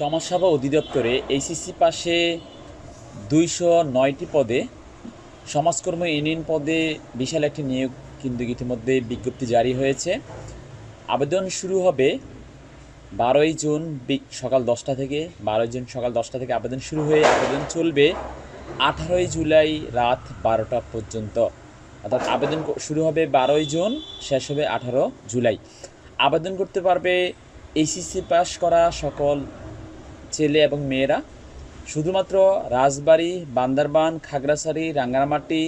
সমাজসেবা অধিদপ্তরে এইচএসসি পাশে দুইশো নয়টি পদে সমাজকর্ম ইউনিয়ন পদে বিশাল একটি নিয়োগ কিন্তু ইতিমধ্যে বিজ্ঞপ্তি জারি হয়েছে। আবেদন শুরু হবে বারোই জুন সকাল দশটা থেকে, বারোই জুন সকাল দশটা থেকে আবেদন শুরু হয়ে আবেদন চলবে আঠারোই জুলাই রাত বারোটা পর্যন্ত। অর্থাৎ আবেদন শুরু হবে বারোই জুন, শেষ হবে আঠারো জুলাই। আবেদন করতে পারবে এইচএসসি পাস করা সকল ছেলে এবং মেয়েরা। শুধুমাত্র রাজবাড়ী, বান্দারবান, খাগড়াছড়ি, রাঙ্গামাটি,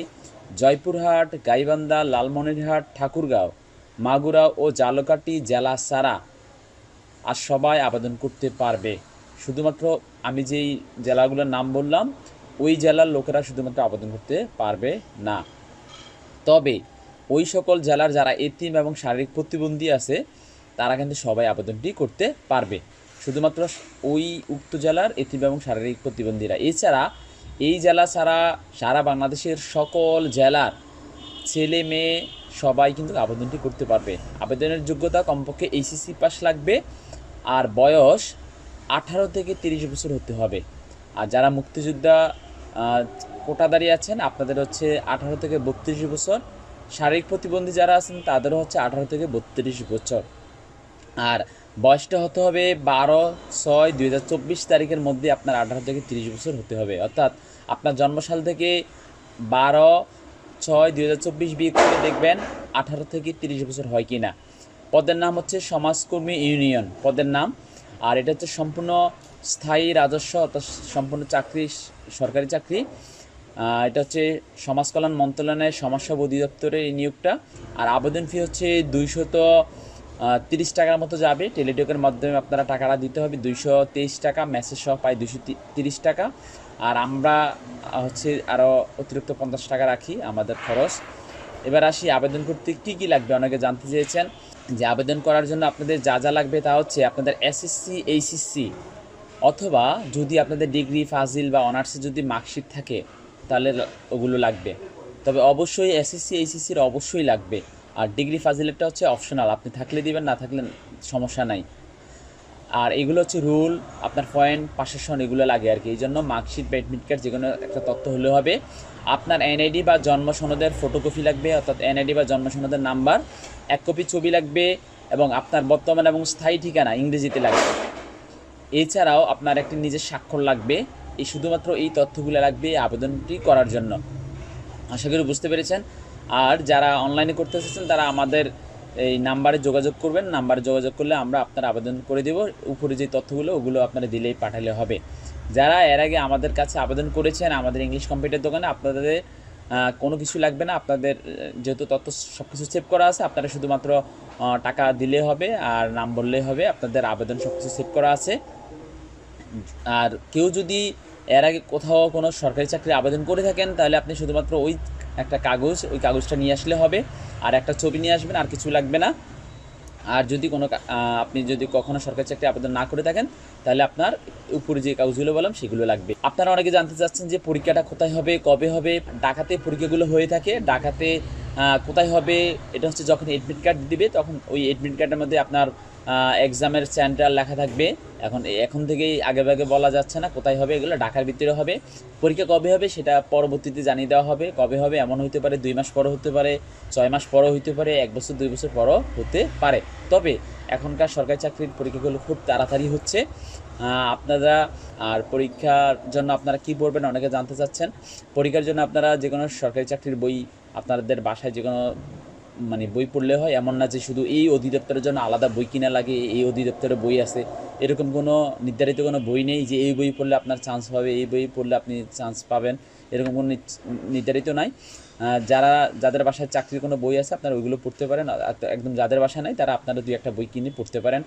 জয়পুরহাট, গাইবান্ধা, লালমনিরহাট, ঠাকুরগাঁও, মাগুরা ও জালকাটি জেলা সারা আর সবাই আবেদন করতে পারবে। শুধুমাত্র আমি যেই জেলাগুলোর নাম বললাম, ওই জেলার লোকেরা শুধুমাত্র আবেদন করতে পারবে না। তবে ওই সকল জেলার যারা এতিম এবং শারীরিক প্রতিবন্ধী আছে, তারা কিন্তু সবাই আবেদনটি করতে পারবে। শুধুমাত্র ওই উক্ত জেলার এতিম এবং শারীরিক প্রতিবন্ধীরা। এছাড়া এই জেলা ছাড়া সারা বাংলাদেশের সকল জেলার ছেলে মেয়ে সবাই কিন্তু আবেদনটি করতে পারবে। আবেদনের যোগ্যতা কমপক্ষে এইচএসসি পাস লাগবে আর বয়স আঠারো থেকে তিরিশ বছর হতে হবে। আর যারা মুক্তিযোদ্ধা কোটাদারি আছেন, আপনাদের হচ্ছে আঠারো থেকে বত্রিশ বছর। শারীরিক প্রতিবন্ধী যারা আছেন, তাদেরও হচ্ছে আঠারো থেকে বত্রিশ বছর। আর বয়সটা হতে হবে বারো ছয় দুই হাজার চব্বিশ তারিখের মধ্যে আপনার আঠারো থেকে তিরিশ বছর হতে হবে। অর্থাৎ আপনার জন্মসাল থেকে বারো ছয় দুই হাজার চব্বিশ বিয়ে করে দেখবেন আঠারো থেকে তিরিশ বছর হয় কি না পদের নাম হচ্ছে সমাজকর্মী ইউনিয়ন, পদের নাম। আর এটা হচ্ছে সম্পূর্ণ স্থায়ী রাজস্ব, অর্থাৎ সম্পূর্ণ চাকরি, সরকারি চাকরি। এটা হচ্ছে সমাজ কল্যাণ মন্ত্রণালয়ের সমাজসেবা অধিদপ্তরের এই নিয়োগটা। আর আবেদন ফি হচ্ছে দুইশত তিরিশ টাকার মতো যাবে। টেলিটকের মাধ্যমে আপনারা টাকাটা দিতে হবে। দুইশো তেইশ টাকা মেসেজ সহ পাই দুইশো তিরিশ টাকা। আর আমরা হচ্ছে আরও অতিরিক্ত পঞ্চাশ টাকা রাখি আমাদের খরচ। এবার আসি আবেদন করতে। কী কী লাগবে? অনেকে জানতে চেয়েছেন যে আবেদন করার জন্য আপনাদের যা যা লাগবে তা হচ্ছে আপনাদের এসএসসি এইচএসসি অথবা যদি আপনাদের ডিগ্রি, ফাজিল বা অনার্সে যদি মার্কশিট থাকে, তাহলে ওগুলো লাগবে। তবে অবশ্যই এসএসসি এইচএসসির অবশ্যই লাগবে। আর ডিগ্রি ফাজিলেরটা হচ্ছে অপশনাল আপনি থাকলে দিবেন, না থাকলে সমস্যা নাই। আর এগুলো হচ্ছে রুল আপনার পয়েন্ট পাশের সন এগুলো লাগে আর কি। এই জন্য মার্কশিট বা অ্যাডমিট কার্ড যে কোনো একটা তথ্য হলে হবে। আপনার এনআইডি বা জন্ম সনদের ফটোকপি লাগবে, অর্থাৎ এনআইডি বা জন্ম সনদের নাম্বার এক কপি ছবি লাগবে, এবং আপনার বর্তমান এবং স্থায়ী ঠিকানা ইংরেজিতে লাগবে। এছাড়াও আপনার একটি নিজের স্বাক্ষর লাগবে। এই শুধুমাত্র এই তথ্যগুলো লাগবে আবেদনটি করার জন্য। আশা করি বুঝতে পেরেছেন। আর যারা অনলাইনে করতে এসেছেন, তারা আমাদের এই নাম্বারে যোগাযোগ করবেন। নাম্বারে যোগাযোগ করলে আমরা আপনার আবেদন করে দেব। উপরে যে তথ্যগুলো, ওগুলো আপনারা দিলেই পাঠালে হবে। যারা এর আগে আমাদের কাছে আবেদন করেছেন, আমাদের ইংলিশ কম্পিউটার দোকানে, আপনাদের কোনো কিছু লাগবে না। আপনাদের যেহেতু তথ্য সব কিছু সেভ করা আছে, আপনারা শুধুমাত্র টাকা দিলে হবে আর নাম বললেই হবে। আপনাদের আবেদন সব কিছু সেভ করা আছে। আর কেউ যদি এর আগে কোথাও কোনো সরকারি চাকরি আবেদন করে থাকেন, তাহলে আপনি শুধুমাত্র ওই একটা কাগজ, ওই কাগজটা নিয়ে আসলে হবে। আর একটা ছবি নিয়ে আসবেন, আর কিছু লাগবে না। আর যদি কোনো আপনি যদি কখনো সরকারি চাকরি আবেদন না করে থাকেন, তাহলে আপনার উপরে যে কাগজগুলো বললাম, সেগুলো লাগবে। আপনারা অনেকে জানতে চাচ্ছেন যে পরীক্ষাটা কোথায় হবে, কবে হবে ডাকাতে পরীক্ষাগুলো হয়ে থাকে ডাকাতে কোথায় হবে, এটা হচ্ছে যখন এডমিট কার্ড দিবে, তখন ওই এডমিট কার্ডের মধ্যে আপনার এক্সামের সেন্টার লেখা থাকবে। এখন এখন থেকেই আগে ভাগে বলা যাচ্ছে না কোথায় হবে এগুলো, ঢাকার ভিতরে হবে। পরীক্ষা কবে হবে সেটা পরবর্তীতে জানিয়ে দেওয়া হবে। কবে হবে এমন হতে পারে, দুই মাস পরও হতে পারে, ছয় মাস পরও হতে পারে, এক বছর, দুই বছর পরও হতে পারে। তবে এখনকার সরকারি চাকরির পরীক্ষাগুলো খুব তাড়াতাড়ি হচ্ছে। আপনারা আর পরীক্ষার জন্য আপনারা কি পড়বেন অনেকে জানতে চাচ্ছেন। পরীক্ষার জন্য আপনারা যে কোনো সরকারি চাকরির বই আপনাদের বাসায় যে কোনো মানে বই পড়লে হয়, এমন না যে শুধু এই অধিদপ্তরের জন্য আলাদা বই কিনা লাগে, এই অধিদপ্তরে বই আছে। এরকম কোনো নির্ধারিত কোনো বই নেই যে এই বই পড়লে আপনার চান্স পাবে এই বই পড়লে আপনি চান্স পাবেন। এরকম কোনো নির্ধারিত নাই। যারা, যাদের বাসায় চাকরির কোনো বই আছে, আপনারা ওইগুলো পড়তে পারেন। একদম যাদের বাসায় নাই, তারা আপনারা দুই একটা বই কিনে পড়তে পারেন।